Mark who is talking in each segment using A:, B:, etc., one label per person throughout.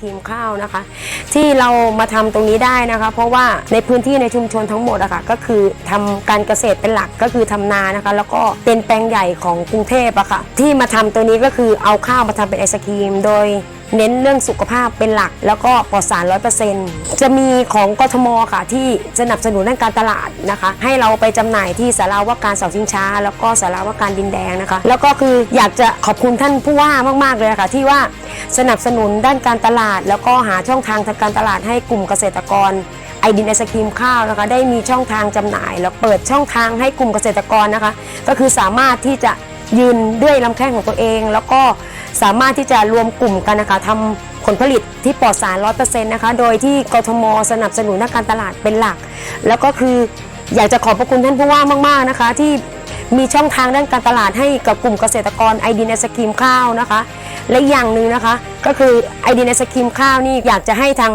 A: ครีมข้าวนะคะ ที่เรามาทำตรงนี้ได้นะคะ เพราะว่าในพื้นที่ในชุมชนทั้งหมดอะค่ะก็คือทำการเกษตรเป็นหลักก็คือทำนานะคะ แล้วก็เป็นแปลงใหญ่ของกรุงเทพอะค่ะที่มาทำตัวนี้ก็คือเอาข้าวมาทำเป็นไอศครีม โดย เน้นเรื่องสุขภาพเป็นหลัก แล้วก็ปลอดสารร้อยเปอร์เซ็นต์จะมีของกทมค่ะที่สนับสนุนด้านการตลาดนะคะ ให้เราไปจำหน่ายที่สาราว่าการเสาชิงช้า แล้วก็สาราว่าการดินแดงนะคะ แล้วก็คืออยากจะขอบคุณท่านผู้ว่ามากๆเลยค่ะที่ว่าสนับสนุนด้านการตลาด แล้วก็หาช่องทางทางการตลาดให้กลุ่มเกษตรกรไอดินไอศครีมข้าวนะคะได้มีช่องทางจำหน่าย แล้วเปิดช่องทางให้กลุ่มเกษตรกรนะคะ ก็คือสามารถที่จะ ยืนด้วยลำแข้งของตัวเอง แล้วก็สามารถที่จะรวมกลุ่มกันนะคะทำผลผลิตที่ปลอดสารร้อยเปอร์เซ็นต์นะคะ โดยที่กทมสนับสนุนด้านการตลาดเป็นหลัก แล้วก็คืออยากจะขอบพระคุณท่านผู้ว่ามาก ๆนะคะ ที่มีช่องทางด้านการตลาดให้กับกลุ่มเกษตรกรไอดินไอศครีมข้าวนะคะ และอย่างหนึ่งนะคะ ก็คือไอดินไอศครีมข้าวนี่อยากจะให้ทาง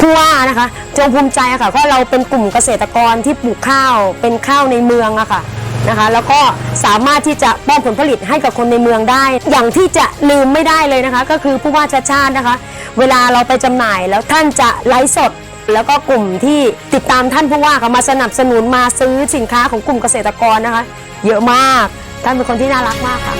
A: ผู้ว่านะคะจงภูมิใจอะค่ะเพราะเราเป็นกลุ่มเกษตรกรที่ปลูกข้าวเป็นข้าวในเมืองอะค่ะนะคะ แล้วก็สามารถที่จะป้อนผลผลิตให้กับคนในเมืองได้ อย่างที่จะลืมไม่ได้เลยนะคะ ก็คือผู้ว่าชาติชาตินะคะ เวลาเราไปจำหน่ายแล้วท่านจะไลฟ์สด แล้วก็กลุ่มที่ติดตามท่านผู้ว่าค่ะมาสนับสนุนมาซื้อสินค้าของกลุ่มเกษตรกรนะคะ เยอะมากท่านเป็นคนที่น่ารักมากค่ะ